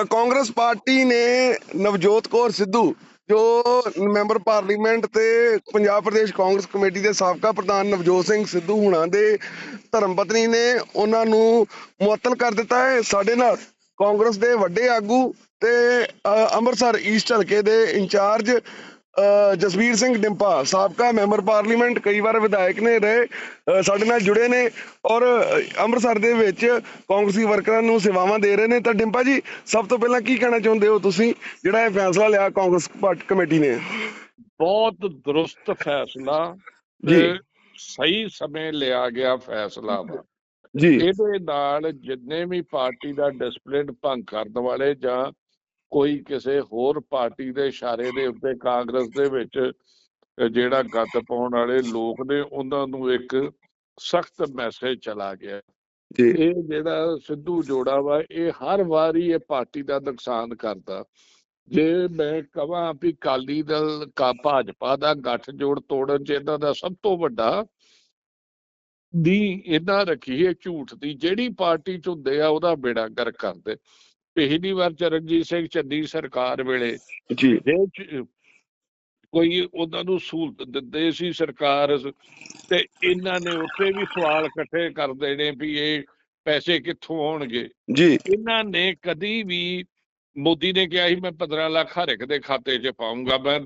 ਤਾਂ ਕਾਂਗਰਸ ਪਾਰਟੀ ਨੇ ਨਵਜੋਤ ਕੌਰ ਸਿੱਧੂ, ਜੋ ਮੈਂਬਰ ਪਾਰਲੀਮੈਂਟ ਤੇ ਪੰਜਾਬ ਪ੍ਰਦੇਸ਼ ਕਾਂਗਰਸ ਕਮੇਟੀ ਦੇ ਸਾਬਕਾ ਪ੍ਰਧਾਨ ਨਵਜੋਤ ਸਿੰਘ ਸਿੱਧੂ ਹੁਣਾਂ ਦੇ ਧਰਮ ਪਤਨੀ ਨੇ ਉਹਨਾਂ ਨੂੰ ਮੁਅੱਤਲ ਕਰ ਦਿੱਤਾ ਹੈ। ਸਾਡੇ ਨਾਲ ਕਾਂਗਰਸ ਦੇ ਵੱਡੇ ਆਗੂ ਤੇ ਅੰਮ੍ਰਿਤਸਰ ਈਸਟ ਹਲਕੇ ਦੇ ਇੰਚਾਰਜ ਜਸਵੀਰ ਸਿੰਘ ਡਿੰਪਾ ਸਾਬਕਾ ਮੈਂਬਰ ਪਾਰਲੀਮੈਂਟ ਕਈ ਵਾਰ ਵਿਧਾਇਕ ਨੇ ਰਹੇ ਸਾਡੇ ਨਾਲ ਜੁੜੇ ਨੇ ਔਰ ਅੰਮ੍ਰਿਤਸਰ ਦੇ ਵਿੱਚ ਕਾਂਗਰਸੀ ਵਰਕਰਾਂ ਨੂੰ ਸੇਵਾਵਾਂ ਦੇ ਰਹੇ ਨੇ। ਤਾਂ ਡਿੰਪਾ ਜੀ ਸਭ ਤੋਂ ਪਹਿਲਾਂ ਕੀ ਕਹਿਣਾ ਚਾਹੁੰਦੇ ਹੋ ਤੁਸੀਂ? ਜਿਹੜਾ ਇਹ ਫੈਸਲਾ ਲਿਆ ਕਾਂਗਰਸ ਪਾਰਟੀ ਕਮੇਟੀ ਨੇ। ਬਹੁਤ ਦਰੁਸਤ ਫੈਸਲਾ ਜੀ। ਸਹੀ ਸਮੇਂ ਲਿਆ ਗਿਆ ਫੈਸਲਾ ਵਾ। ਜੀ। ਇਹਦੇ ਨਾਲ ਜਿੰਨੇ ਵੀ ਪਾਰਟੀ ਦਾ ਡਿਸਪਲਿਨ ਭੰਗ ਕਰਨ ਵਾਲੇ ਜਾਂ ਕੋਈ ਕਿਸੇ ਹੋਰ ਪਾਰਟੀ ਦੇ ਇਸ਼ਾਰੇ ਦੇ ਉੱਤੇ ਕਾਂਗਰਸ ਦੇ ਵਿੱਚ ਜਿਹੜਾ ਗੱਤ ਪਾਉਣ ਵਾਲੇ ਲੋਕ ਨੇ ਉਹਨਾਂ ਨੂੰ ਇੱਕ ਸਖਤ ਮੈਸੇਜ ਚਲਾ ਗਿਆ। ਜੀ। ਇਹ ਜਿਹੜਾ ਸਿੱਧੂ ਜੋੜਾ ਵਾ ਇਹ ਹਰ ਵਾਰੀ ਇਹ ਪਾਰਟੀ ਦਾ ਨੁਕਸਾਨ ਕਰਦਾ। ਜੇ ਮੈਂ ਕਹਾਂ ਵੀ ਕਾਲੀ ਦਲ ਕਾ ਭਾਜਪਾ ਦਾ ਗੱਠਜੋੜ ਤੋੜਨ ਚ ਇਹਨਾਂ ਦਾ ਸਭ ਤੋਂ ਵੱਡਾ ਦੀ ਇਹਨਾਂ ਰੱਖੀ ਹੈ ਝੂਠ ਦੀ ਜਿਹੜੀ ਪਾਰਟੀ ਚ ਹੁੰਦੇ ਆ ਉਹਦਾ ਬੇੜਾ ਗਰ ਕਰਦੇ। ਪਿਛਲੀ ਵਾਰ ਚਰਨਜੀਤ ਸਿੰਘ ਚੰਨੀ ਸਰਕਾਰ ਵੇਲੇ ਜੀ। ਕੋਈ ਉਹਨਾਂ ਨੂੰ ਸਹੂਲਤ ਦਿੰਦੇ ਸੀ ਸਰਕਾਰ ਤੇ ਇਹਨਾਂ ਨੇ ਉੱਥੇ ਵੀ ਸਵਾਲ ਇਕੱਠੇ ਕਰ ਦੇਣੇ ਵੀ ਇਹ ਪੈਸੇ ਕਿੱਥੋਂ ਆਉਣਗੇ। ਜੀ। ਇਹਨਾਂ ਨੇ ਕਦੀ ਵੀ ਮੋਦੀ ਨੇ ਕਿਹਾ ਸੀ ਮੈਂ 15 ਲੱਖ ਹਰ ਇੱਕ ਦੇ ਖਾਤੇ 'ਚ ਪਾਉਂਗਾ ਮੈਂ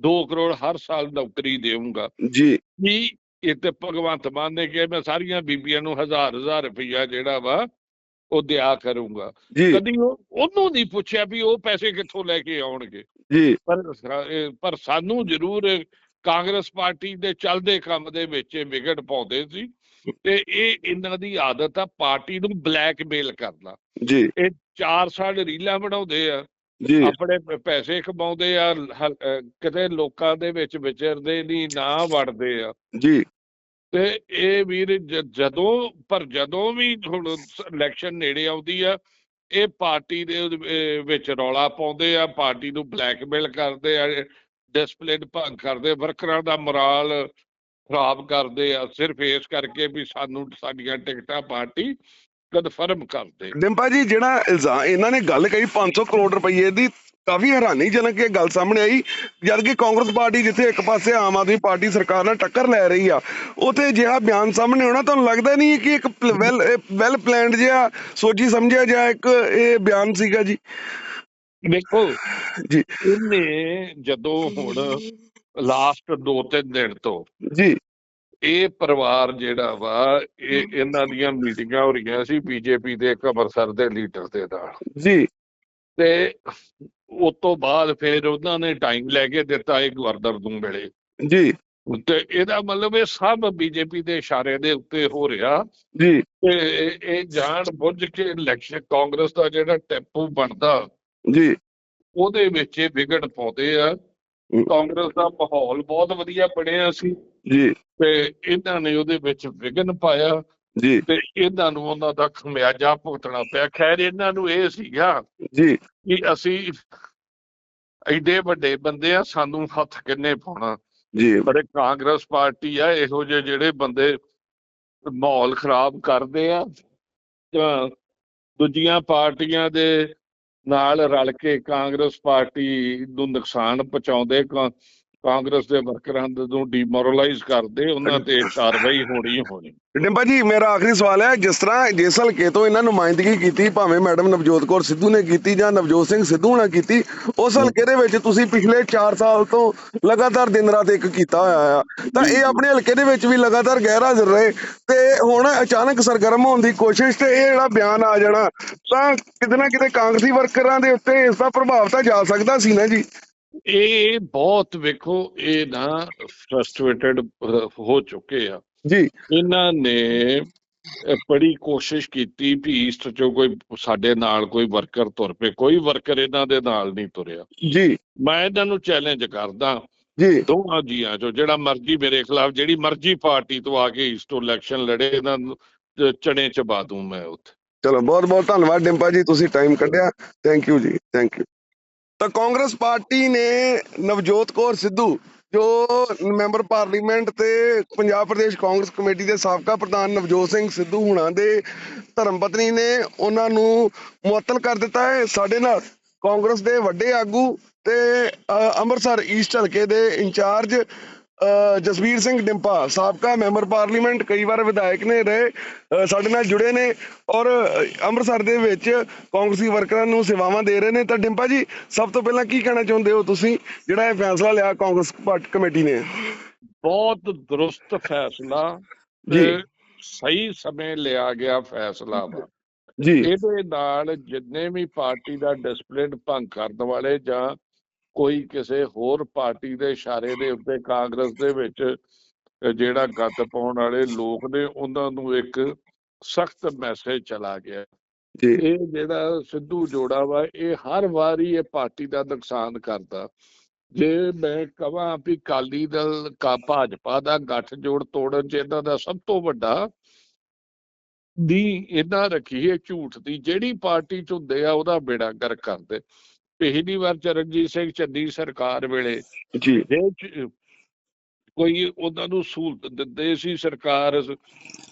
2 ਕਰੋੜ ਹਰ ਸਾਲ ਨੌਕਰੀ ਦੇਵਾਂਗਾ ਜੀ। ਕੀ ਇਹ ਤੇ ਭਗਵੰਤ ਮਾਨ ਨੇ ਕਿਹਾ ਮੈਂ ਸਾਰੀਆਂ ਬੀਬੀਆਂ ਨੂੰ ਹਜ਼ਾਰ ਹਜ਼ਾਰ ਰੁਪਈਆ ਜਿਹੜਾ ਵਾ ਉਹ ਦਿਆ ਕਰੂੰਗਾ। ਕਦੀ ਉਹ ਉਹਨੂੰ ਨਹੀਂ ਪੁੱਛਿਆ ਵੀ ਉਹ ਪੈਸੇ ਕਿੱਥੋਂ ਲੈ ਕੇ ਆਉਣਗੇ। ਜੀ। ਪਰ ਪਰ ਸਾਨੂੰ ਜ਼ਰੂਰ ਕਾਂਗਰਸ ਪਾਰਟੀ ਦੇ ਚੱਲਦੇ ਕੰਮ ਦੇ ਵਿੱਚ ਵਿਗੜ ਪਾਉਂਦੇ ਸੀ। ਤੇ ਇਹ ਇਹਨਾਂ ਦੀ ਆਦਤ ਆ ਪਾਰਟੀ ਨੂੰ ਬਲੈਕਮੇਲ ਕਰਨਾ। ਜੀ। ਇਹ 4 ਸਾਲ ਰੀਲਾਂ ਬਣਾਉਂਦੇ ਆ। ਜੀ। ਆਪਣੇ ਪੈਸੇ ਕਮਾਉਂਦੇ ਆ ਕਿਤੇ ਲੋਕਾਂ ਦੇ ਵਿੱਚ ਵਿਚਰਦੇ ਨਹੀਂ ਨਾ ਵੜਦੇ ਆ। ਜੀ। ਤੇ ਇਹ ਵੀਰ ਜਦੋਂ, ਪਰ ਜਦੋਂ ਵੀ ਹੁਣ ਇਲੈਕਸ਼ਨ ਨੇੜੇ ਆਉਂਦੀ ਆ, ਇਹ ਪਾਰਟੀ ਦੇ ਵਿੱਚ ਰੌਲਾ ਪਾਉਂਦੇ ਆ, ਪਾਰਟੀ ਨੂੰ ਬਲੈਕਮੇਲ ਕਰਦੇ ਆ ਡਿਸਪਲਿਨ ਭੰਗ ਕਰਦੇ, ਵਰਕਰਾਂ ਦਾ ਮੋਰਾਲ ਖਰਾਬ ਕਰਦੇ ਆ, ਸਿਰਫ ਇਸ ਕਰਕੇ ਵੀ ਸਾਨੂੰ ਸਾਡੀਆਂ ਟਿਕਟਾਂ ਪਾਰਟੀ ਕਨਫਰਮ ਕਰਦੇ ਡਿੰਪਾ ਜੀ, ਜਿਹੜਾ ਇਲਜ਼ਾਮ ਇਹਨਾਂ ਨੇ ਗੱਲ ਕਹੀ 500 ਕਰੋੜ ਰੁਪਏ ਦੀ ਕਾਫੀ ਹੈਰਾਨੀਜਨਕ ਇਹ ਗੱਲ ਸਾਹਮਣੇ ਆਈ ਜਦ ਕਿ ਕਾਂਗਰਸ ਪਾਰਟੀ ਜਿੱਥੇ ਇੱਕ ਪਾਸੇ ਆਮ ਆਦਮੀ ਪਾਰਟੀ ਸਰਕਾਰ ਨਾਲ ਟੱਕਰ ਲੈ ਰਹੀ ਆ ਉਥੇ ਜਿਹੜਾ ਬਿਆਨ ਸਾਹਮਣੇ ਆਉਣਾ ਤੁਹਾਨੂੰ ਲੱਗਦਾ ਨਹੀਂ ਕਿ ਇੱਕ ਵੈਲ ਵੈਲ ਪਲਾਨਡ ਜਿਹਾ ਸੋਚੀ ਸਮਝਿਆ ਜਿਹਾ ਇੱਕ ਇਹ ਬਿਆਨ ਸੀਗਾ ਜੀ? ਦੇਖੋ ਜੀ। ਇਹਨੇ ਜਦੋਂ ਹੁਣ ਲਾਸਟ 2-3 ਦਿਨ ਤੋਂ ਜੀ। ਇਹ ਪਰਿਵਾਰ ਜਿਹੜਾ ਵਾ ਇਹ ਇਹਨਾਂ ਦੀਆਂ ਮੀਟਿੰਗਾਂ ਹੋ ਰਹੀਆਂ ਸੀ ਬੀਜੇਪੀ ਦੇ ਇੱਕ ਅੰਮ੍ਰਿਤਸਰ ਦੇ ਲੀਡਰ ਦੇ ਨਾਲ। ਜੀ। ਤੇ ਉਸ ਤੋਂ ਬਾਅਦ ਫਿਰ ਉਹਨਾਂ ਨੇ ਟਾਈਮ ਲੈ ਕੇ ਦਿੱਤਾ ਇਹ ਗਵਰਨਰ ਨੂੰ ਮਿਲੇ। ਜੀ। ਤੇ ਇਹਦਾ ਮਤਲਬ ਇਹ ਸਭ ਬੀਜੇਪੀ ਦੇ ਇਸ਼ਾਰੇ ਦੇ ਉੱਤੇ ਹੋ ਰਿਹਾ। ਜੀ। ਤੇ ਇਹ- ਜਾਣ ਬੁੱਝ ਕੇ ਇਲੈਕਸ਼ਨ ਕਾਂਗਰਸ ਦਾ ਜਿਹੜਾ ਟੈਂਪੂ ਬਣਦਾ ਜੀ। ਉਹਦੇ ਵਿੱਚ ਇਹ ਵਿਗੜ ਪਾਉਂਦੇ ਆ। ਕਾਂਗਰਸ ਦਾ ਮਾਹੌਲ ਬਹੁਤ ਵਧੀਆ ਬਣਿਆ ਸੀ। ਜੀ। ਤੇ ਇਹਨਾਂ ਨੇ ਉਹਦੇ ਵਿੱਚ ਵਿਘਨ ਪਾਇਆ। ਜੀ। ਤੇ ਇਹਨਾਂ ਨੂੰ ਉਹਨਾਂ ਦਾ ਖਮਿਆਜਾ ਭੁਗਤਣਾ ਪਿਆ। ਖੈਰ ਇਹਨਾਂ ਨੂੰ ਇਹ ਸੀਗਾ ਜੀ। ਕਿ ਅਸੀਂ ਐਡੇ ਵੱਡੇ ਬੰਦੇ ਆ ਸਾਨੂੰ ਹੱਥ ਕਿੰਨੇ ਪਾਉਣਾ। ਜੀ। ਪਰ ਕਾਂਗਰਸ ਪਾਰਟੀ ਆ ਇਹੋ ਜਿਹੇ ਜਿਹੜੇ ਬੰਦੇ ਮਾਹੌਲ ਖਰਾਬ ਕਰਦੇ ਆ। ਦੂਜੀਆਂ ਪਾਰਟੀਆਂ ਦੇ ਨਾਲ ਰਲ ਕੇ ਕਾਂਗਰਸ ਪਾਰਟੀ ਨੂੰ ਨੁਕਸਾਨ ਪਹੁੰਚਾਉਂਦੇ ਕਾਂਗਰਸ ਦੇ ਵਰਕਰਾਂ ਨੂੰ ਡੀਮੋਰਲਾਈਜ਼ ਕਰਦੇ ਉਹਨਾਂ ਤੇ ਕਾਰਵਾਈ ਹੋਣੀ ਹੋਣੀ। ਡਿੰਪਾ ਜੀ ਮੇਰਾ ਆਖਰੀ ਸਵਾਲ ਹੈ ਜਿਸ ਤਰ੍ਹਾਂ ਜਿਸ ਹਲਕੇ ਤੋਂ ਇਹਨਾਂ ਨੁਮਾਇੰਦਗੀ ਕੀਤੀ ਭਾਵੇਂ ਮੈਡਮ ਨਵਜੋਤ ਕੌਰ ਸਿੱਧੂ ਨੇ ਕੀਤੀ ਜਾਂ ਨਵਜੋਤ ਸਿੰਘ ਸਿੱਧੂ ਨੇ ਕੀਤੀ ਉਸ ਹਲਕੇ ਦੇ ਵਿੱਚ ਤੁਸੀਂ ਪਿਛਲੇ 4 ਸਾਲ ਤੋਂ ਲਗਾਤਾਰ ਦਿਨ ਰਾਤ ਇੱਕ ਕੀਤਾ ਹੋਇਆ ਆ। ਤਾਂ ਇਹ ਆਪਣੇ ਹਲਕੇ ਦੇ ਵਿੱਚ ਵੀ ਲਗਾਤਾਰ ਗੈਰ ਹਾਜ਼ਰ ਰਹੇ ਤੇ ਹੁਣ ਅਚਾਨਕ ਸਰਗਰਮ ਹੋਣ ਦੀ ਕੋਸ਼ਿਸ਼ ਤੇ ਇਹ ਜਿਹੜਾ ਬਿਆਨ ਆ ਜਾਣਾ ਤਾਂ ਕਿਤੇ ਨਾ ਕਿਤੇ ਕਾਂਗਰਸੀ ਵਰਕਰਾਂ ਦੇ ਉੱਤੇ ਇਸ ਦਾ ਪ੍ਰਭਾਵ ਤਾਂ ਜਾ ਸਕਦਾ ਸੀ ਨਾ ਜੀ। ਇਹ ਬਹੁਤ ਵੇਖੋ ਇਹ ਨਾ ਫਰਸਟ੍ਰੇਟਡ ਹੋ ਚੁੱਕੇ ਆ। ਜੀ। ਇਹਨਾਂ ਨੇ ਬੜੀ ਕੋਸ਼ਿਸ਼ ਕੀਤੀ ਵੀ ਈਸਟ ਚੋਂ ਕੋਈ ਸਾਡੇ ਨਾਲ ਕੋਈ ਵਰਕਰ ਤੁਰ ਪਏ। ਕੋਈ ਵਰਕਰ ਇਹਨਾਂ ਦੇ ਨਾਲ ਨਹੀਂ ਤੁਰਿਆ। ਜੀ। ਮੈਂ ਇਹਨਾਂ ਨੂੰ ਚੈਲੰਜ ਕਰਦਾ ਜੀ। ਦੋਹਾਂ ਜੀਆਂ ਚੋਂ ਜਿਹੜਾ ਮਰਜ਼ੀ ਮੇਰੇ ਖਿਲਾਫ ਜਿਹੜੀ ਮਰਜ਼ੀ ਪਾਰਟੀ ਤੋਂ ਆ ਕੇ ਈਸਟ ਤੋਂ ਇਲੈਕਸ਼ਨ ਲੜੇ ਇਹਨਾਂ ਨੂੰ ਚ- ਚਣੇ ਚਬਾ ਦੂੰ ਮੈਂ ਉੱਥੇ। ਚਲੋ ਬਹੁਤ ਬਹੁਤ ਧੰਨਵਾਦ ਡਿੰਪਾ ਜੀ ਤੁਸੀਂ ਟਾਈਮ ਕੱਢਿਆ। Thank you ji thank you ਤਾਂ ਕਾਂਗਰਸ ਪਾਰਟੀ ਨੇ ਨਵਜੋਤ ਕੌਰ ਸਿੱਧੂ, ਜੋ ਮੈਂਬਰ ਪਾਰਲੀਮੈਂਟ ਤੇ ਪੰਜਾਬ ਪ੍ਰਦੇਸ਼ ਕਾਂਗਰਸ ਕਮੇਟੀ ਦੇ ਸਾਬਕਾ ਪ੍ਰਧਾਨ ਨਵਜੋਤ ਸਿੰਘ ਸਿੱਧੂ ਹੁਣਾਂ ਦੇ ਧਰਮ ਪਤਨੀ ਨੇ ਉਹਨਾਂ ਨੂੰ ਮੁਅੱਤਲ ਕਰ ਦਿੱਤਾ ਹੈ। ਸਾਡੇ ਨਾਲ ਕਾਂਗਰਸ ਦੇ ਵੱਡੇ ਆਗੂ ਤੇ ਅੰਮ੍ਰਿਤਸਰ ਈਸਟ ਹਲਕੇ ਦੇ ਇੰਚਾਰਜ ਜਸਵੀਰ ਸਿੰਘ ਡਿੰਪਾ ਸਾਬਕਾ ਮੈਂਬਰ ਪਾਰਲੀਮੈਂਟ ਕਈ ਵਾਰ ਵਿਧਾਇਕ ਨੇ ਰਹੇ ਸਾਡੇ ਨਾਲ ਜੁੜੇ ਨੇ ਔਰ ਅੰਮ੍ਰਿਤਸਰ ਦੇ ਵਿੱਚ ਕਾਂਗਰਸੀ ਵਰਕਰਾਂ ਨੂੰ ਸੇਵਾਵਾਂ ਦੇ ਰਹੇ ਨੇ। ਤਾਂ ਡਿੰਪਾ ਜੀ ਸਭ ਤੋਂ ਪਹਿਲਾਂ ਕੀ ਕਹਿਣਾ ਚਾਹੁੰਦੇ ਹੋ ਤੁਸੀਂ? ਜਿਹੜਾ ਇਹ ਫੈਸਲਾ ਲਿਆ ਕਾਂਗਰਸ ਪਾਰਟੀ ਕਮੇਟੀ ਨੇ। ਬਹੁਤ ਦਰੁਸਤ ਫੈਸਲਾ ਜੀ। ਸਹੀ ਸਮੇਂ ਲਿਆ ਗਿਆ ਫੈਸਲਾ ਵਾ। ਜੀ। ਇਹਦੇ ਨਾਲ ਜਿੰਨੇ ਵੀ ਪਾਰਟੀ ਦਾ ਡਿਸਪਲਿਨ ਭੰਗ ਕਰਨ ਵਾਲੇ ਜਾਂ ਕੋਈ ਕਿਸੇ ਹੋਰ ਪਾਰਟੀ ਦੇ ਇਸ਼ਾਰੇ ਦੇ ਉੱਤੇ ਕਾਂਗਰਸ ਦੇ ਵਿੱਚ ਜਿਹੜਾ ਗੱਤ ਪਾਉਣ ਵਾਲੇ ਲੋਕ ਨੇ ਉਹਨਾਂ ਨੂੰ ਇੱਕ ਸਖਤ ਮੈਸੇਜ ਚਲਾ ਗਿਆ। ਜੀ। ਇਹ ਜਿਹੜਾ ਸਿੱਧੂ ਜੋੜਾ ਵਾ ਇਹ ਹਰ ਵਾਰੀ ਇਹ ਪਾਰਟੀ ਦਾ ਨੁਕਸਾਨ ਕਰਦਾ। ਜੇ ਮੈਂ ਕਹਾਂ ਵੀ ਕਾਲੀ ਦਲ ਕਾ ਭਾਜਪਾ ਦਾ ਗੱਠਜੋੜ ਤੋੜਨ ਚ ਇਹਨਾਂ ਦਾ ਸਭ ਤੋਂ ਵੱਡਾ ਦੀ ਇਹਨਾਂ ਰੱਖੀ ਹੈ ਝੂਠ ਦੀ ਜਿਹੜੀ ਪਾਰਟੀ ਚ ਹੁੰਦੇ ਆ ਉਹਦਾ ਬੇੜਾ ਗਰ ਕਰਦੇ। ਪਿਛਲੀ ਵਾਰ ਚਰਨਜੀਤ ਸਿੰਘ ਚੰਨੀ ਸਰਕਾਰ ਵੇਲੇ ਜੀ। ਜੇ ਕੋਈ ਉਹਨਾਂ ਨੂੰ ਸਹੂਲਤ ਦਿੰਦੇ ਸੀ ਸਰਕਾਰ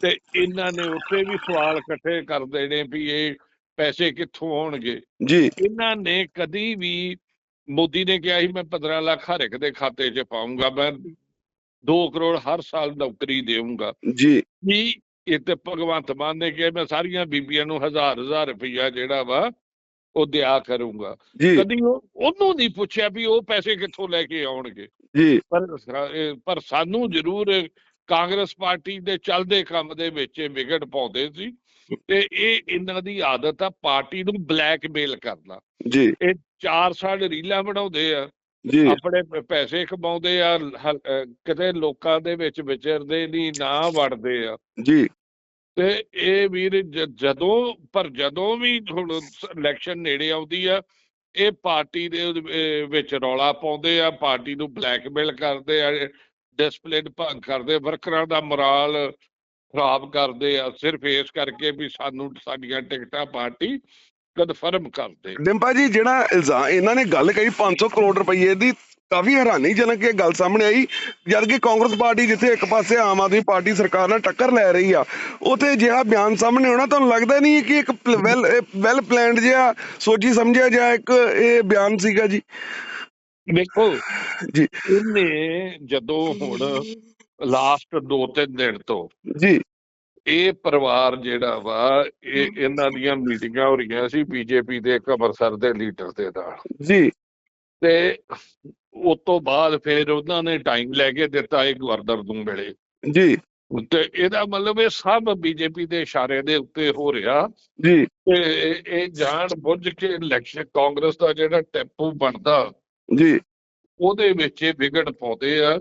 ਤੇ ਇਹਨਾਂ ਨੇ ਉੱਥੇ ਵੀ ਸਵਾਲ ਇਕੱਠੇ ਕਰ ਦੇਣੇ ਵੀ ਇਹ ਪੈਸੇ ਕਿੱਥੋਂ ਆਉਣਗੇ। ਜੀ। ਇਹਨਾਂ ਨੇ ਕਦੀ ਵੀ ਮੋਦੀ ਨੇ ਕਿਹਾ ਸੀ ਮੈਂ 15 ਲੱਖ ਹਰ ਇੱਕ ਦੇ ਖਾਤੇ 'ਚ ਪਾਉਂਗਾ ਮੈਂ 2 ਕਰੋੜ ਹਰ ਸਾਲ ਨੌਕਰੀ ਦੇਵਾਂਗਾ ਜੀ। ਕੀ ਇਹ ਤੇ ਭਗਵੰਤ ਮਾਨ ਨੇ ਕਿਹਾ ਮੈਂ ਸਾਰੀਆਂ ਬੀਬੀਆਂ ਨੂੰ ਹਜ਼ਾਰ ਹਜ਼ਾਰ ਰੁਪਈਆ ਜਿਹੜਾ ਵਾ ਉਹ ਦਿਆ ਕਰੂੰਗਾ। ਕਦੀ ਉਹ ਉਹਨੂੰ ਨਹੀਂ ਪੁੱਛਿਆ ਵੀ ਉਹ ਪੈਸੇ ਕਿੱਥੋਂ ਲੈ ਕੇ ਆਉਣਗੇ। ਜੀ। ਪਰ ਸਾਨੂੰ ਜ਼ਰੂਰ ਕਾਂਗਰਸ ਪਾਰਟੀ ਦੇ ਚੱਲਦੇ ਕੰਮ ਦੇ ਵਿੱਚ ਵਿਗੜ ਪਾਉਂਦੇ ਸੀ। ਤੇ ਇਹ ਇਹਨਾਂ ਦੀ ਆਦਤ ਆ ਪਾਰਟੀ ਨੂੰ ਬਲੈਕਮੇਲ ਕਰਨਾ। ਜੀ। ਇਹ 4 ਸਾਲ ਰੀਲਾਂ ਬਣਾਉਂਦੇ ਆ। ਜੀ। ਆਪਣੇ ਪੈਸੇ ਕਮਾਉਂਦੇ ਆ ਕਿਤੇ ਲੋਕਾਂ ਦੇ ਵਿੱਚ ਵਿਚਰਦੇ ਨਹੀਂ ਨਾ ਵੜਦੇ ਆ। ਜੀ। ਤੇ ਇਹ ਵੀਰ ਜਦੋਂ, ਪਰ ਜਦੋਂ ਵੀ ਹੁਣ ਇਲੈਕਸ਼ਨ ਨੇੜੇ ਆਉਂਦੀ ਆ, ਇਹ ਪਾਰਟੀ ਦੇ ਵਿੱਚ ਰੌਲਾ ਪਾਉਂਦੇ ਆ, ਪਾਰਟੀ ਨੂੰ ਬਲੈਕਮੇਲ ਕਰਦੇ ਆ ਡਿਸਪਲਿਨ ਭੰਗ ਕਰਦੇ ਵਰਕਰਾਂ ਦਾ ਮੋਰਾਲ ਖਰਾਬ ਕਰਦੇ ਆ, ਸਿਰਫ ਇਸ ਕਰਕੇ ਵੀ ਸਾਨੂੰ ਸਾਡੀਆਂ ਟਿਕਟਾਂ ਪਾਰਟੀ ਕਨਫਰਮ ਕਰਦੇ ਡਿੰਪਾ ਜੀ, ਜਿਹੜਾ ਇਲਜ਼ਾਮ ਇਹਨਾਂ ਨੇ ਗੱਲ ਕਹੀ 500 ਕਰੋੜ ਰੁਪਏ ਦੀ ਕਾਫੀ ਹੈਰਾਨੀਜਨਕ ਇਹ ਗੱਲ ਸਾਹਮਣੇ ਆਈ ਜਦ ਕਿ ਕਾਂਗਰਸ ਪਾਰਟੀ ਜਿੱਥੇ ਇੱਕ ਪਾਸੇ ਆਮ ਆਦਮੀ ਪਾਰਟੀ ਸਰਕਾਰ ਨਾਲ ਟੱਕਰ ਲੈ ਰਹੀ ਆ ਉਥੇ ਜਿਹੜਾ ਬਿਆਨ ਸਾਹਮਣੇ ਆਉਣਾ ਤੁਹਾਨੂੰ ਲੱਗਦਾ ਨਹੀਂ ਕਿ ਇੱਕ ਵੈਲ ਵੈਲ ਪਲਾਨਡ ਜਿਹਾ ਸੋਚੀ ਸਮਝਿਆ ਜਿਹਾ ਇੱਕ ਇਹ ਬਿਆਨ ਸੀਗਾ ਜੀ? ਦੇਖੋ ਜੀ। ਇਹਨੇ ਜਦੋਂ ਹੁਣ ਲਾਸਟ 2-3 ਦਿਨ ਤੋਂ ਜੀ। ਇਹ ਪਰਿਵਾਰ ਜਿਹੜਾ ਵਾ ਇਹ ਇਹਨਾਂ ਦੀਆਂ ਮੀਟਿੰਗਾਂ ਹੋ ਰਹੀਆਂ ਸੀ ਬੀਜੇਪੀ ਦੇ ਇੱਕ ਅੰਮ੍ਰਿਤਸਰ ਦੇ ਲੀਡਰ ਦੇ ਨਾਲ। ਜੀ। ਤੇ ਉਸ ਤੋਂ ਬਾਅਦ ਫਿਰ ਉਹਨਾਂ ਨੇ ਟਾਈਮ ਲੈ ਕੇ ਦਿੱਤਾ ਇਹ ਗਵਰਨਰ ਨੂੰ ਮਿਲੇ। ਜੀ। ਤੇ ਇਹਦਾ ਮਤਲਬ ਇਹ ਸਭ ਬੀਜੇਪੀ ਦੇ ਇਸ਼ਾਰੇ ਦੇ ਉੱਤੇ ਹੋ ਰਿਹਾ। ਜੀ। ਤੇ ਇਹ- ਜਾਣ ਬੁੱਝ ਕੇ ਇਲੈਕਸ਼ਨ ਕਾਂਗਰਸ ਦਾ ਜਿਹੜਾ ਟੈਂਪੂ ਬਣਦਾ ਜੀ। ਉਹਦੇ ਵਿੱਚ ਇਹ ਵਿਗੜ ਪਾਉਂਦੇ ਆ।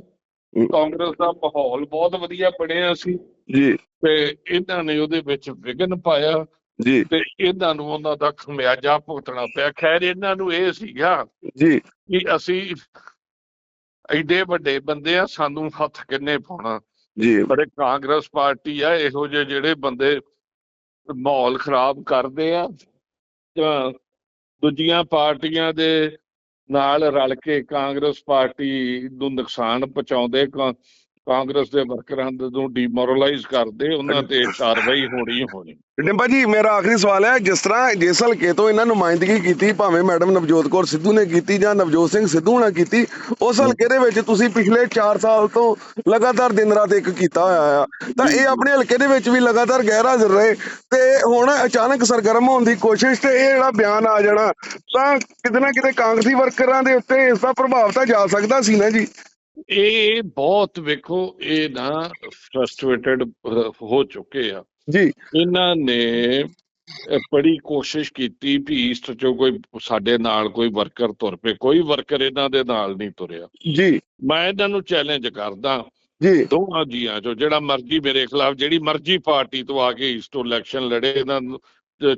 ਕਾਂਗਰਸ ਦਾ ਮਾਹੌਲ ਬਹੁਤ ਵਧੀਆ ਬਣਿਆ ਸੀ। ਜੀ। ਤੇ ਇਹਨਾਂ ਨੇ ਉਹਦੇ ਵਿੱਚ ਵਿਘਨ ਪਾਇਆ। ਜੀ। ਤੇ ਇਹਨਾਂ ਨੂੰ ਉਹਨਾਂ ਦਾ ਖਮਿਆਜਾ ਭੁਗਤਣਾ ਪਿਆ। ਖੈਰ ਇਹਨਾਂ ਨੂੰ ਇਹ ਸੀਗਾ ਜੀ। ਕਿ ਅਸੀਂ ਐਡੇ ਵੱਡੇ ਬੰਦੇ ਆ ਸਾਨੂੰ ਹੱਥ ਕਿੰਨੇ ਪਾਉਣਾ। ਜੀ। ਪਰ ਕਾਂਗਰਸ ਪਾਰਟੀ ਆ ਇਹੋ ਜਿਹੇ ਜਿਹੜੇ ਬੰਦੇ ਮਾਹੌਲ ਖਰਾਬ ਕਰਦੇ ਆ ਤਾਂ ਦੂਜੀਆਂ ਪਾਰਟੀਆਂ ਦੇ ਨਾਲ ਰਲ ਕੇ ਕਾਂਗਰਸ ਪਾਰਟੀ ਨੂੰ ਨੁਕਸਾਨ ਪਹੁੰਚਾਉਂਦੇ ਕਾਂ- ਕਾਂਗਰਸ ਦੇ ਵਰਕਰਾਂ ਨੂੰ ਡੀਮੋਰਲਾਈਜ਼ ਕਰਦੇ ਉਹਨਾਂ ਤੇ ਕਾਰਵਾਈ ਹੋਣੀ ਹੋਣੀ। ਡਿੰਪਾ ਜੀ ਮੇਰਾ ਆਖਰੀ ਸਵਾਲ ਹੈ ਜਿਸ ਤਰ੍ਹਾਂ ਜਿਸ ਹਲਕੇ ਤੋਂ ਇਹਨਾਂ ਨੁਮਾਇੰਦਗੀ ਕੀਤੀ ਭਾਵੇਂ ਮੈਡਮ ਨਵਜੋਤ ਕੌਰ ਸਿੱਧੂ ਨੇ ਕੀਤੀ ਜਾਂ ਨਵਜੋਤ ਸਿੰਘ ਸਿੱਧੂ ਨੇ ਕੀਤੀ ਉਸ ਹਲਕੇ ਦੇ ਵਿੱਚ ਤੁਸੀਂ ਪਿਛਲੇ 4 ਸਾਲ ਤੋਂ ਲਗਾਤਾਰ ਦਿਨ ਰਾਤ ਇੱਕ ਕੀਤਾ ਹੋਇਆ ਆ? ਤਾਂ ਇਹ ਆਪਣੇ ਹਲਕੇ ਦੇ ਵਿੱਚ ਵੀ ਲਗਾਤਾਰ ਗੈਰ ਹਾਜ਼ਰ ਰਹੇ ਤੇ ਹੁਣ ਅਚਾਨਕ ਸਰਗਰਮ ਹੋਣ ਦੀ ਕੋਸ਼ਿਸ਼ ਤੇ ਇਹ ਜਿਹੜਾ ਬਿਆਨ ਆ ਜਾਣਾ ਤਾਂ ਕਿਤੇ ਨਾ ਕਿਤੇ ਕਾਂਗਰਸੀ ਵਰਕਰਾਂ ਦੇ ਉੱਤੇ ਇਸ ਦਾ ਪ੍ਰਭਾਵ ਤਾਂ ਜਾ ਸਕਦਾ ਸੀ ਨਾ ਜੀ। ਇਹ ਬਹੁਤ ਵੇਖੋ ਇਹ ਨਾ ਫਰਸਟ੍ਰੇਟਡ ਹੋ ਚੁੱਕੇ ਆ। ਜੀ। ਇਹਨਾਂ ਨੇ ਬੜੀ ਕੋਸ਼ਿਸ਼ ਕੀਤੀ ਵੀ ਈਸਟ ਚੋਂ ਕੋਈ ਸਾਡੇ ਨਾਲ ਕੋਈ ਵਰਕਰ ਤੁਰ ਪਏ। ਕੋਈ ਵਰਕਰ ਇਹਨਾਂ ਦੇ ਨਾਲ ਨਹੀਂ ਤੁਰਿਆ। ਜੀ। ਮੈਂ ਇਹਨਾਂ ਨੂੰ ਚੈਲੰਜ ਕਰਦਾ। ਜੀ। ਦੋਹਾਂ ਜੀਆਂ ਚੋਂ ਜਿਹੜਾ ਮਰਜ਼ੀ ਮੇਰੇ ਖਿਲਾਫ ਜਿਹੜੀ ਮਰਜ਼ੀ ਪਾਰਟੀ ਤੋਂ ਆ ਕੇ ਈਸਟ ਇਲੈਕਸ਼ਨ ਲੜੇ ਇਹਨਾਂ ਨੂੰ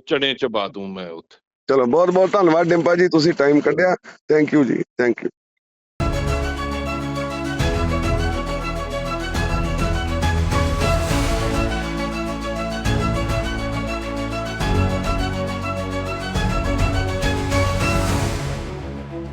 ਚਣੇ ਚਬਾ ਦੂੰ ਮੈਂ ਉੱਥੇ। ਚਲੋ ਬਹੁਤ ਬਹੁਤ ਧੰਨਵਾਦ ਡਿੰਪਾ ਜੀ ਤੁਸੀਂ ਟਾਈਮ ਕੱਢਿਆ। Thank you ji thank you